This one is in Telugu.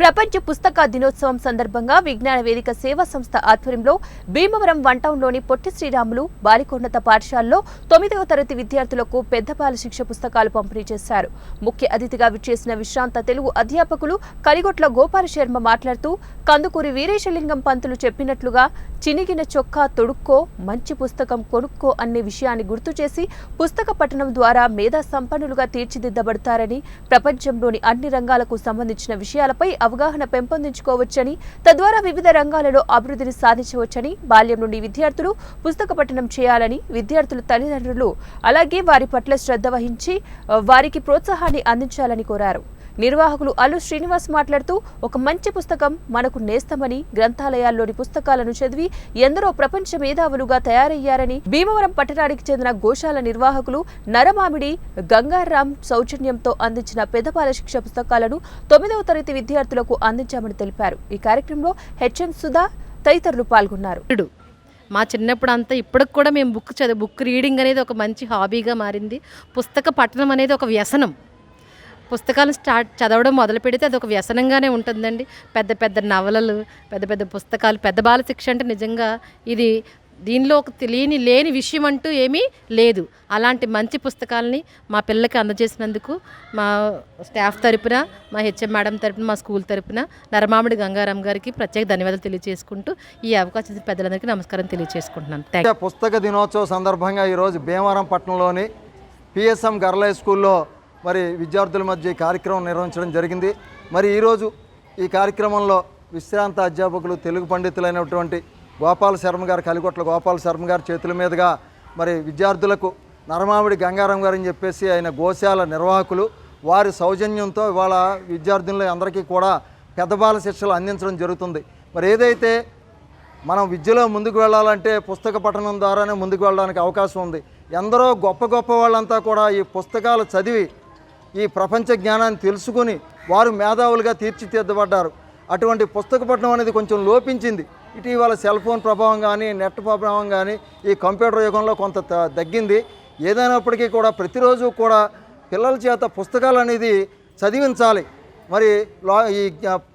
ప్రపంచ పుస్తక దినోత్సవం సందర్భంగా విజ్ఞాన వేదిక సేవా సంస్థ ఆధ్వర్యంలో భీమవరం వన్ టౌన్లోని పొట్టి శ్రీరాములు బాలికోన్నత పాఠశాలలో తొమ్మిదవ తరగతి విద్యార్థులకు పెద్దపాల శిక్ష పుస్తకాలు పంపిణీ చేశారు. ముఖ్య అతిథిగా విచ్చేసిన విశ్రాంత తెలుగు అధ్యాపకులు కలిగొట్ల గోపాల శర్మ మాట్లాడుతూ కందుకూరి వీరేశలింగం పంతులు చెప్పినట్లుగా చినిగిన చొక్కా తొడుక్కో మంచి పుస్తకం కొనుక్కో అనే విషయాన్ని గుర్తు చేసి పుస్తక పఠనం ద్వారా మేధా సంపన్నులుగా తీర్చిదిద్దబడతారని ప్రపంచంలోని అన్ని రంగాలకు సంబంధించిన విషయాలపై అవగాహన పెంపొందించుకోవచ్చని తద్వారా వివిధ రంగాలలో అభివృద్ధిని సాధించవచ్చని బాల్యం నుండి విద్యార్థులు పుస్తక పఠనం చేయాలని విద్యార్థుల తల్లిదండ్రులు అలాగే వారి పట్ల శ్రద్ధ వహించి వారికి ప్రోత్సాహాన్ని అందించాలని కోరారు. నిర్వాహకులు అల్లు శ్రీనివాస్ మాట్లాడుతూ ఒక మంచి పుస్తకం మనకు నేస్తమని గ్రంథాలయాల్లోని పుస్తకాలను చదివి ఎందరో ప్రపంచ మేధావులుగా తయారయ్యారని భీమవరం పట్టణానికి చెందిన గోశాల నిర్వాహకులు నరమామిడి గంగారాం సౌజన్యంతో అందించిన పెదపాల శిక్ష పుస్తకాలను తొమ్మిదవ తరగతి విద్యార్థులకు అందించామని తెలిపారు. ఈ కార్యక్రమంలో హెచ్ఎం సుధా తదితరులు పాల్గొన్నారు. మా చిన్నప్పుడు అంతా ఇప్పటికి కూడా మేము బుక్ చదివి బుక్ రీడింగ్ అనేది ఒక మంచి హాబీగా మారింది. పుస్తక పఠనం అనేది ఒక వ్యసనం. పుస్తకాలు స్టార్ట్ చదవడం మొదలు పెడితే అది ఒక వ్యసనంగానే ఉంటుందండి. పెద్ద పెద్ద నవలలు పెద్ద పెద్ద పుస్తకాలు పెద్ద బాల శిక్ష అంటే నిజంగా ఇది దీనిలో ఒక తెలియని లేని విషయం అంటూ ఏమీ లేదు. అలాంటి మంచి పుస్తకాలని మా పిల్లలకి అందజేసినందుకు మా స్టాఫ్ తరపున మా హెచ్ఎం మేడం తరపున మా స్కూల్ తరపున నరమామిడి గంగారాం గారికి ప్రత్యేక ధన్యవాదాలు తెలియజేసుకుంటూ ఈ అవకాశం పెద్దలందరికీ నమస్కారం తెలియజేసుకుంటున్నాను. థ్యాంక్ పుస్తక దినోత్సవ సందర్భంగా ఈరోజు భీమవరం పట్టణంలోని పిఎస్ఎం గర్ల హై స్కూల్లో మరి విద్యార్థుల మధ్య ఈ కార్యక్రమం నిర్వహించడం జరిగింది. మరి ఈరోజు ఈ కార్యక్రమంలో విశ్రాంత అధ్యాపకులు తెలుగు పండితులైనటువంటి గోపాల శర్మ గారు కలిగొట్ల గోపాల శర్మ గారి చేతుల మీదుగా మరి విద్యార్థులకు నరమావిడి గంగారాం గారు అని చెప్పేసి ఆయన గోశాల నిర్వాహకులు. వారి సౌజన్యంతో ఇవాళ విద్యార్థుల అందరికీ కూడా పెద్ద బాల శిక్షలు అందించడం జరుగుతుంది. మరి ఏదైతే మనం విద్యలో ముందుకు వెళ్ళాలంటే పుస్తక పఠనం ద్వారానే ముందుకు వెళ్ళడానికి అవకాశం ఉంది. ఎందరో గొప్ప గొప్ప వాళ్ళంతా కూడా ఈ పుస్తకాలు చదివి ఈ ప్రపంచ జ్ఞానాన్ని తెలుసుకుని వారు మేధావులుగా తీర్చిదిద్దబడ్డారు. అటువంటి పుస్తక పఠనం అనేది కొంచెం లోపించింది. ఇటీవల సెల్ ఫోన్ ప్రభావం కానీ నెట్ ప్రభావం కానీ ఈ కంప్యూటర్ యుగంలో కొంత త- తగ్గింది. ఏదైనప్పటికీ కూడా ప్రతిరోజు కూడా పిల్లల చేత పుస్తకాలు అనేది చదివించాలి. మరి ఈ